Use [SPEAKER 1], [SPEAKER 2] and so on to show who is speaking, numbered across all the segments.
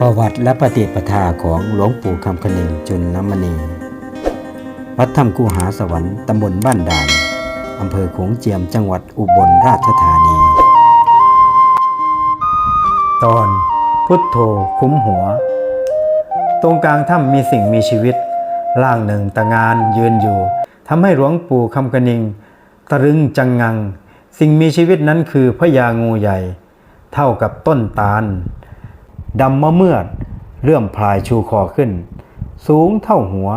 [SPEAKER 1] ประวัติและปฏิปทาของหลวงปู่คำคนึงจุลนมณี วัดถ้ำกูหาสวรรค์ตำบลบ้านด่าน อำเภอโขงเจียมจังหวัดอุบลราชธานี ตอนพุทโธคุ้มหัว ตรงกลางถ้ำมีสิ่งมีชีวิต ร่างหนึ่งตะงานยืนอยู่ทำให้หลวงปู่คำกนิงตะลึงจังงัง สิ่งมีชีวิตนั้นคือพญางูใหญ่ เท่ากับต้นตาล ดำมะเมือดเลื่อมพลายชูคอขึ้น สูงเท่าหัว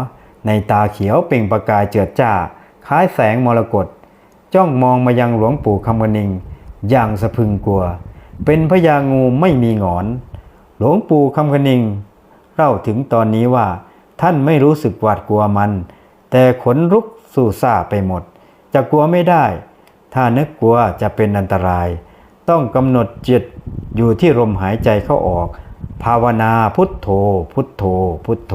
[SPEAKER 1] ในตาเขียวเปล่งประกายเจิดจ้า คล้ายแสงมรกตจ้องมองมายังหลวงปู่คำกนิง อย่างสะพึงกลัว เป็นพญางูไม่มีงอน หลวงปู่คำกนิงเล่าถึงตอนนี้ว่า ท่านไม่รู้สึกหวาดกลัวมัน แต่ขนลุกสู่ซาไปหมด จะกลัวไม่ได้ ถ้านึกกลัวจะเป็นอันตราย ต้องกำหนดจิตอยู่ที่ลมหายใจเข้าออก ภาวนาพุทโธ พุทโธ พุทโธ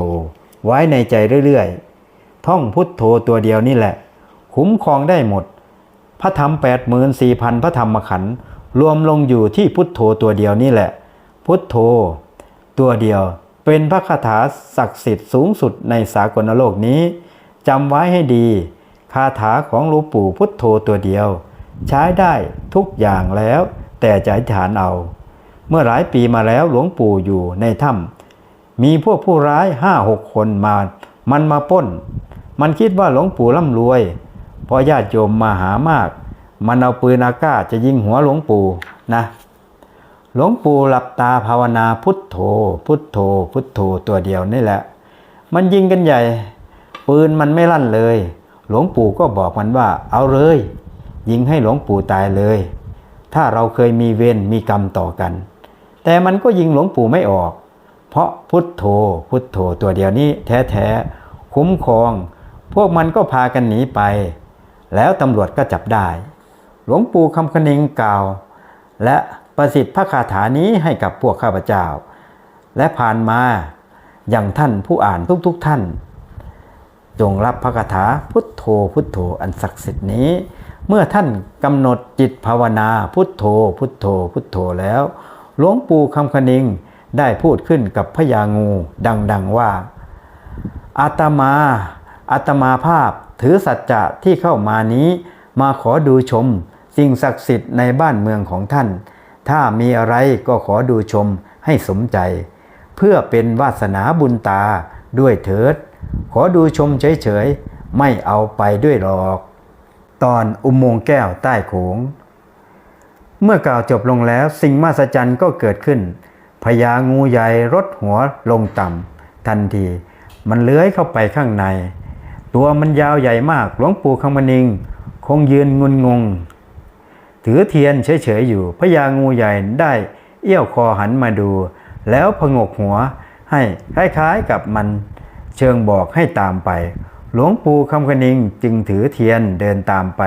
[SPEAKER 1] ไว้ในใจเรื่อยๆ ท่องพุทโธตัวเดียวนี่แหละ คุ้มครองได้หมด พระธรรมแปดหมื่นสี่พันพระธรรมขันธ์รวมลงอยู่ที่พุทโธตัวเดียวนี่แหละ พุทโธ ตัวเดียวเป็นพระคาถาศักดิ์สิทธิ์สูงสุดในสากลโลกนี้จำไว้ให้ดี คาถาของหลวงปู่พุทโธตัวเดียว ใช้ได้ทุกอย่างแล้ว แต่จะอธิษฐานเอา เมื่อหลายปีมาแล้วหลวงปู่อยู่ในถ้ำมีพวกผู้ร้ายห้าหกคนมา มันมาป้น มันคิดว่าหลวงปู่ร่ำรวยเพอญาติโยมมาหามาก มันเอาปืนอากาศจะยิงหัวหลวงปู่นะ หลวงปู่หลับตาภาวนาพุทโธ พุทโธ พุทโธตัวเดียวนี่แหละ มันยิงกันใหญ่ ปืนมันไม่ลั่นเลย หลวงปู่ก็บอกมันว่า เอาเลย ยิงให้หลวงปู่ตายเลย ถ้าเราเคยมีเวรมีกรรมต่อกัน แต่มันก็ยิงหลวงปู่ไม่ออก เพราะพุทโธพุทโธตัวเดียวนี้แท้ๆคุ้มครอง พวกมันก็พากันหนีไป แล้วตำรวจก็จับได้ หลวงปู่คำคณิงกล่าว และประสิทธิ์พระคาถานี้ให้กับพวกข้าพเจ้า และผ่านมาอย่างท่านผู้อ่านทุกๆทท่าน จงรับพระคาถาพุทโธพุทโธอันศักดิ์สิทธิ์นี้ เมื่อท่านกำหนดจิตภาวนาพุทโธพุทโธพุทโธแล้ว หลวงปู่คำคณิงได้พูดขึ้นกับพญางูดังๆว่า อาตมา อาตมาภาพถือสัจจะที่เข้ามานี้ มาขอดูชม สิ่งศักดิ์สิทธิ์ในบ้านเมืองของท่าน ถ้ามีอะไรก็ขอดูชมให้สมใจ เพื่อเป็นวาสนาบุญตาด้วยเถิด ขอดูชมเฉยๆ ไม่เอาไปด้วยหรอก ตอนอุโมงค์แก้วใต้โขง เมื่อกล่าวจบลงแล้วสิ่งมหัศจรรย์ก็เกิดขึ้นพญางูใหญ่รดหัวลงต่ำทันที มันเลื้อยเข้าไปข้างใน ตัวมันยาวใหญ่มากหลวงปู่คำมนิง คงยืนงุนงง ถือเทียนเฉยๆอยู่พญางูใหญ่ได้เอี้ยวคอหันมาดู แล้วพงกหัวให้คล้ายๆกับมันเชิงบอกให้ตามไป หลวงปู่คำคณิงจึงถือเทียนเดินตามไป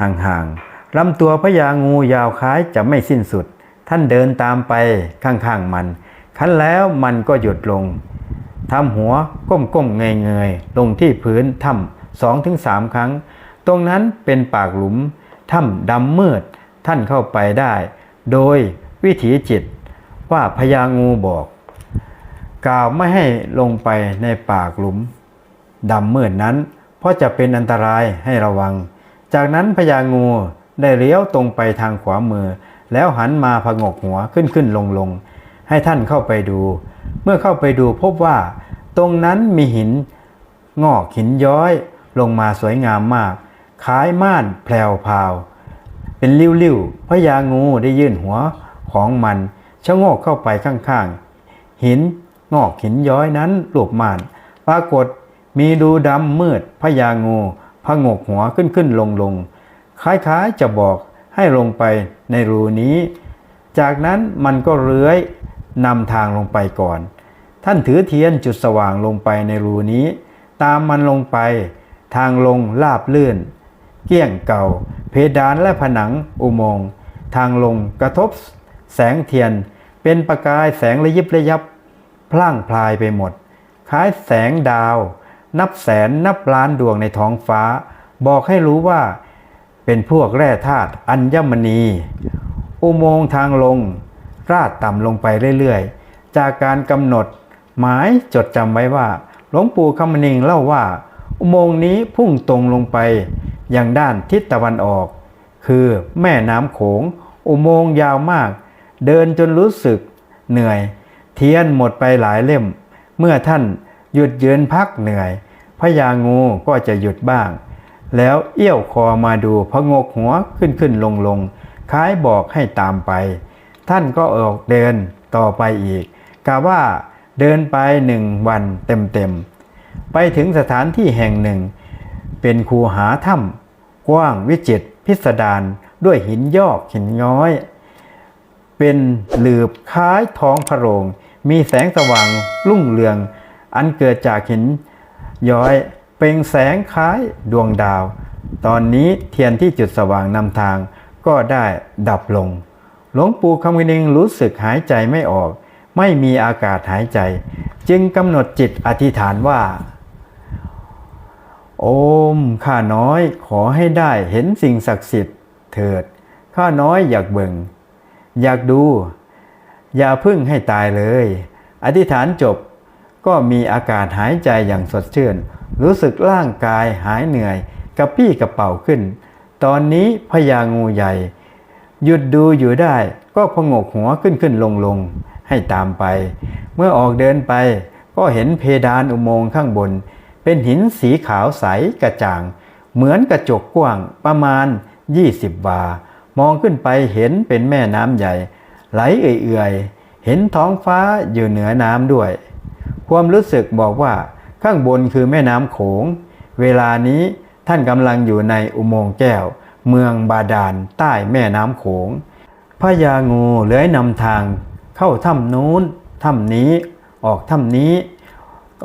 [SPEAKER 1] ห่างๆ ลำตัวพญางูยาวคล้ายจะไม่สิ้นสุด ท่านเดินตามไปข้างๆมัน คันแล้วมันก็หยุดลงทำหัวก้มๆเงยๆลงที่พื้นถ้ำสองถึงสามครั้ง ตรงนั้นเป็นปากหลุมถ้ำดำมืด ท่านเข้าไปได้ โดยวิถีจิตว่าพญางูบอก กล่าวไม่ให้ลงไปในปากหลุมดำมืดนั้น เพราะจะเป็นอันตรายให้ระวัง จากนั้นพญางู ได้เลี้ยวตรงไปทางขวามือ แล้วหันมาพงกหัวขึ้นขึ้นลงลงให้ท่านเข้าไปดู เมื่อเข้าไปดูพบว่า ตรงนั้นมีหิน งอกหินย้อย ลงมาสวยงามมาก คล้ายม่านแพรวพาว เป็นริ้วๆพญางูได้ยื่นหัวของมันชะโงกเข้าไปข้างๆ หินงอกหินย้อยนั้นรูปม่าน ปรากฏมีดูดำมืดพญางูพงกหัวขึ้นขึ้นลงลง คล้ายๆจะบอกให้ลงไปในรูนี้ จากนั้นมันก็เลื้อยนำทางลงไปก่อน ท่านถือเทียนจุดสว่างลงไปในรูนี้ ตามมันลงไป ทางลงลาบลื่น เกี้ยงเก่า เพดานและผนังอุโมงค์ทางลงกระทบ แสงเทียน เป็นประกายแสงระยิบระยับ พล่างพลายไปหมด คล้ายแสงดาว นับแสนนับล้านดวงในท้องฟ้า บอกให้รู้ว่า เป็นพวกแร่ธาตุอัญมณี อุโมงค์ทางลง ราดต่ำลงไปเรื่อยๆ จากการกำหนด หมายจดจำไว้ว่า หลวงปู่คำมนิงเล่าว่า อุโมงค์นี้พุ่งตรงลงไปอยังด้านทิศตะวันออก คือแม่น้ำโขง อุโมงค์ยาวมาก เดินจนรู้สึก เหนื่อย เทียนหมดไปหลายเล่ม เมื่อท่านหยุดยืนพักเหนื่อยพญางูก็จะหยุดบ้าง แล้วเอี้ยวคอมาดูพระงกหัวขึ้นขึ้นลงลงคล้ายบอกให้ตามไป ท่านก็ออกเดินต่อไปอีกกะว่าเดินไปหนึ่งวันเต็มๆ ไปถึงสถานที่แห่งหนึ่ง เป็นคูหาถ้ำกว้างวิจิตรพิสดารด้วยหินยอกหินย้อย เป็นหลืบคล้ายท้องพระโรง มีแสงสว่างรุ่งเรือง อันเกิดจากหินย้อย เปล่งแสงคล้ายดวงดาว ตอนนี้เทียนที่จุดสว่างนำทางก็ได้ดับลง หลวงปู่คำกินิงรู้สึกหายใจไม่ออก ไม่มีอากาศหายใจ จึงกำหนดจิตอธิษฐานว่า โอมข้าน้อยขอให้ได้เห็นสิ่งศักดิ์สิทธิ์เถิด ข้าน้อยอยากเบิ่ง อยากดู อย่าพึ่งให้ตายเลย อธิษฐานจบ ก็มีอากาศหายใจอย่างสดชื่น รู้สึกร่างกายหายเหนื่อย กระปี้กระเป๋าขึ้น ตอนนี้พญางูใหญ่ หยุดดูอยู่ได้ก็พงกหัวขึ้นขึ้นลงลงให้ตามไป เมื่อออกเดินไปก็เห็นเพดานอุโมงค์ข้างบน เป็นหินสีขาวใสกระจ่าง เหมือนกระจกกว้างประมาณ 20 วา มองขึ้นไปเห็นเป็นแม่น้ำใหญ่ ไหลเอื่อยๆ เห็นท้องฟ้าอยู่เหนือน้ำด้วย ความรู้สึกบอกว่าข้างบนคือแม่น้ำโขง เวลานี้ท่านกำลังอยู่ในอุโมงค์แก้ว เมืองบาดาลใต้แม่น้ำโขงพญางูเลื้อยนำทาง เข้าถ้ำนู้นถ้ำนี้ ออกถ้ำนี้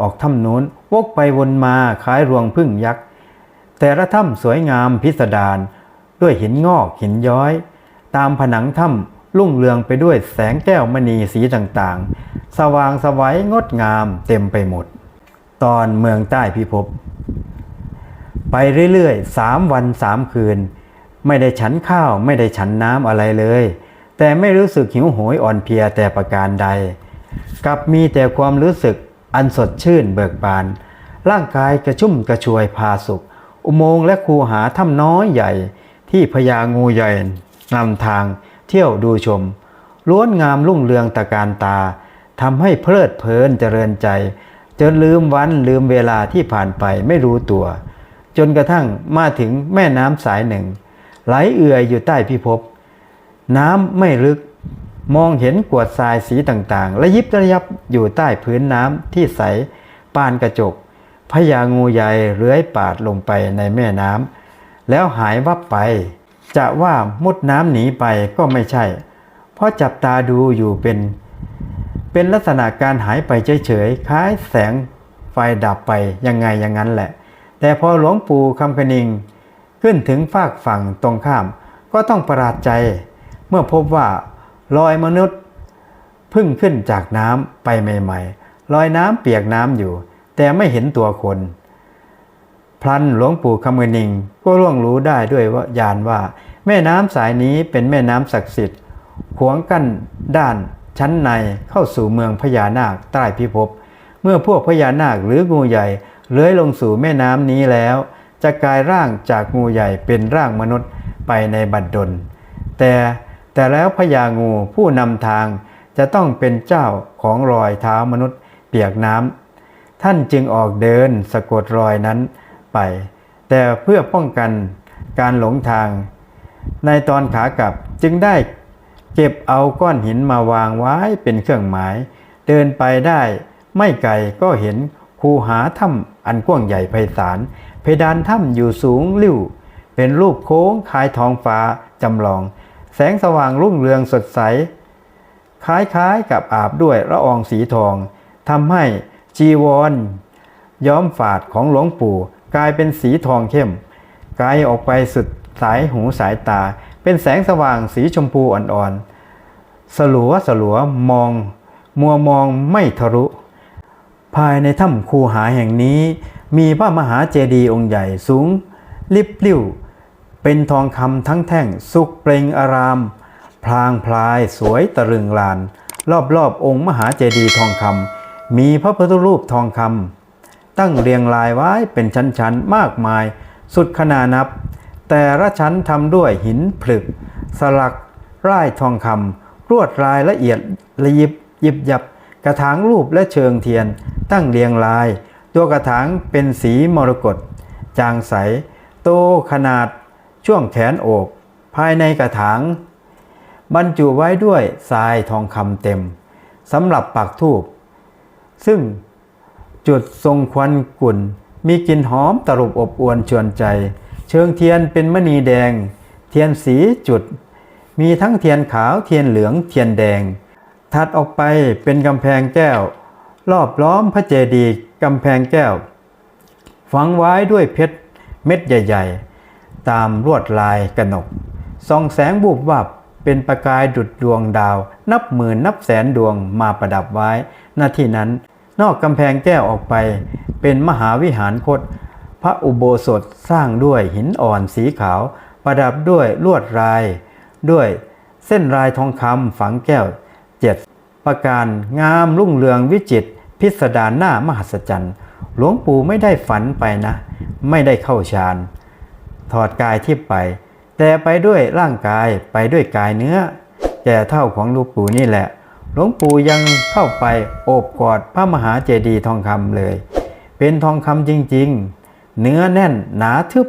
[SPEAKER 1] ออกถ้ำนู้นวกไปวนมาคล้ายรวงพึ่งยักษ์ แต่ละถ้ำสวยงามพิสดารด้วยหินงอกหินย้อย ตามผนังถ้ำ รุ่งเรืองไปด้วยแสงแก้วมณีสีต่างๆ สว่างสวัยงดงามเต็มไปหมด ตอนเมืองใต้พิภพไปเรื่อยๆสามวันสามคืน ไม่ได้ฉันข้าวไม่ได้ฉันน้ำอะไรเลย แต่ไม่รู้สึกหิวโหยอ่อนเพลียแต่ประการใด กลับมีแต่ความรู้สึกอันสดชื่นเบิกบาน ร่างกายกระชุ่มกระชวยพาสุข อุโมงค์และคูหาถ้ำน้อยใหญ่ที่พญางูใหญ่นำทาง เที่ยวดูชม ล้วนงามรุ่งเรืองตะการตาทำให้เพลิดเพลินเจริญใจ จนลืมวันลืมเวลาที่ผ่านไปไม่รู้ตัว จนกระทั่งมาถึงแม่น้ำสายหนึ่ง ไหลเอื่อยอยู่ใต้พิภพน้ำไม่ลึก มองเห็นกวดทรายสีต่างๆ และยิบระยับอยู่ใต้พื้นน้ำที่ใสปานกระจกพญางูใหญ่เลื้อยปาดลงไปในแม่น้ำแล้วหายวับไป จะว่ามุดน้ำหนีไปก็ไม่ใช่ เพราะจับตาดูอยู่เป็น เป็นลักษณะการหายไปเฉยๆ คล้ายแสงไฟดับไปยังไงอย่างนั้นแหละ แต่พอหลวงปู่คำคณิง ขึ้นถึงฟากฝั่งตรงข้าม ก็ต้องประหลาดใจ เมื่อพบว่าลอยมนุษย์พึ่งขึ้นจากน้ำไปใหม่ๆลอยน้ำเปียกน้ำอยู่ แต่ไม่เห็นตัวคน พลันหลวงปู่คำเงินิงก็ร่วงรู้ได้ด้วยว่าญาณว่า แม่น้ำสายนี้เป็นแม่น้ำศักดิ์สิทธิ์ขวงกั้นด้านชั้นในเข้าสู่เมืองพญานาคใต้พิภพเมื่อพวกพญานาคหรืองูใหญ่เลื้อยลงสู่แม่น้ำนี้แล้ว จะกลายร่างจากงูใหญ่เป็นร่างมนุษย์ไปในบัดดล แต่แต่แล้วพญางูผู้นำทางจะต้องเป็นเจ้าของรอยเท้ามนุษย์เปียกน้ำท่านจึงออกเดินสะกดรอยนั้น ไป แต่เพื่อป้องกันการหลงทาง ในตอนขากลับจึงได้เก็บเอาก้อนหินมาวางไว้เป็นเครื่องหมาย เดินไปได้ไม่ไกลก็เห็นคูหาถ้ำอันกว้างใหญ่ไพศาลเพดานถ้ำอยู่สูงลิ่วเป็นรูปโค้งคล้ายท้องฟ้าจำลอง แสงสว่างรุ่งเรืองสดใส คล้ายๆกับอาบด้วยละอองสีทองทำให้จีวร ย้อมฝาดของหลวงปู่ กลายเป็นสีทองเข้มไกลออกไปสุดสายหูสายตา เป็นแสงสว่างสีชมพูอ่อนๆสลัวสลัวมอง มัวมองไม่ทะลุ ภายในถ้ำคูหาแห่งนี้ มีพระมหาเจดีย์องค์ใหญ่สูง ลิบลิ่วเป็นทองคำทั้งแท่งสุกเปล่งอาราม พลางพลายสวยตะรึงลาน รอบๆองค์มหาเจดีย์ทองคำมีพระพุทธรูปทองคำ ตั้งเรียงรายไว้เป็นชั้นๆ มากมาย สุดขนานับ แต่ละชั้นทำด้วยหินผลึก สลักร่ายทองคำรวดลายละเอียดระยิบยิบยับ กระถางรูปและเชิงเทียน ตั้งเรียงราย ตัวกระถางเป็นสีมรกตจางใส โตขนาดช่วงแขนอกภายในกระถาง บรรจุไว้ด้วยทรายทองคำเต็มสำหรับปักทูบซึ่ง จุดทรงควันกุ่น มีกลิ่นหอมตรุบอบอวนชวนใจ เชิงเทียนเป็นมณีแดง เทียนสีจุด มีทั้งเทียนขาวเทียนเหลืองเทียนแดง ถัดออกไปเป็นกำแพงแก้ว รอบล้อมพระเจดีย์กำแพงแก้ว ฝังไว้ด้วยเพชรเม็ดใหญ่ ๆ ตามลวดลายกระหนกส่องแสงบูบวับเป็นประกายดุดดวงดาว นับหมื่นนับแสนดวงมาประดับไว้หน้าที่นั้น นอกกำแพงแก้วออกไป เป็นมหาวิหารคต พระอุโบสถสร้างด้วยหินอ่อนสีขาว ประดับด้วยลวดลาย ด้วยเส้นลายทองคำฝังแก้วเจ็ดประการงามรุ่งเรืองวิจิตรพิสดารหน้ามหัศจรรย์หลวงปู่ไม่ได้ฝันไปนะ ไม่ได้เข้าฌานถอดกายที่ไป แต่ไปด้วยร่างกายไปด้วยกายเนื้อแก่เท่าของหลวงปู่นี่แหละ หลวงปู่ยังเข้าไปโอบกอดพระมหาเจดีย์ทองคำเลย เป็นทองคำจริงๆ เนื้อแน่นหนาทึบ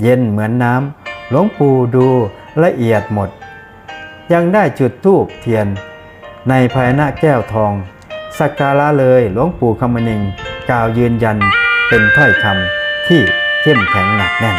[SPEAKER 1] เย็นเหมือนน้ำหลวงปู่ดูละเอียดหมด ยังได้จุดธูปเทียน ในภายน้าแก้วทอง สักการะเลยหลวงปู่คำมนิงกล่าวยืนยันเป็นถ้อยคำที่เข้มแข็งหนักแน่น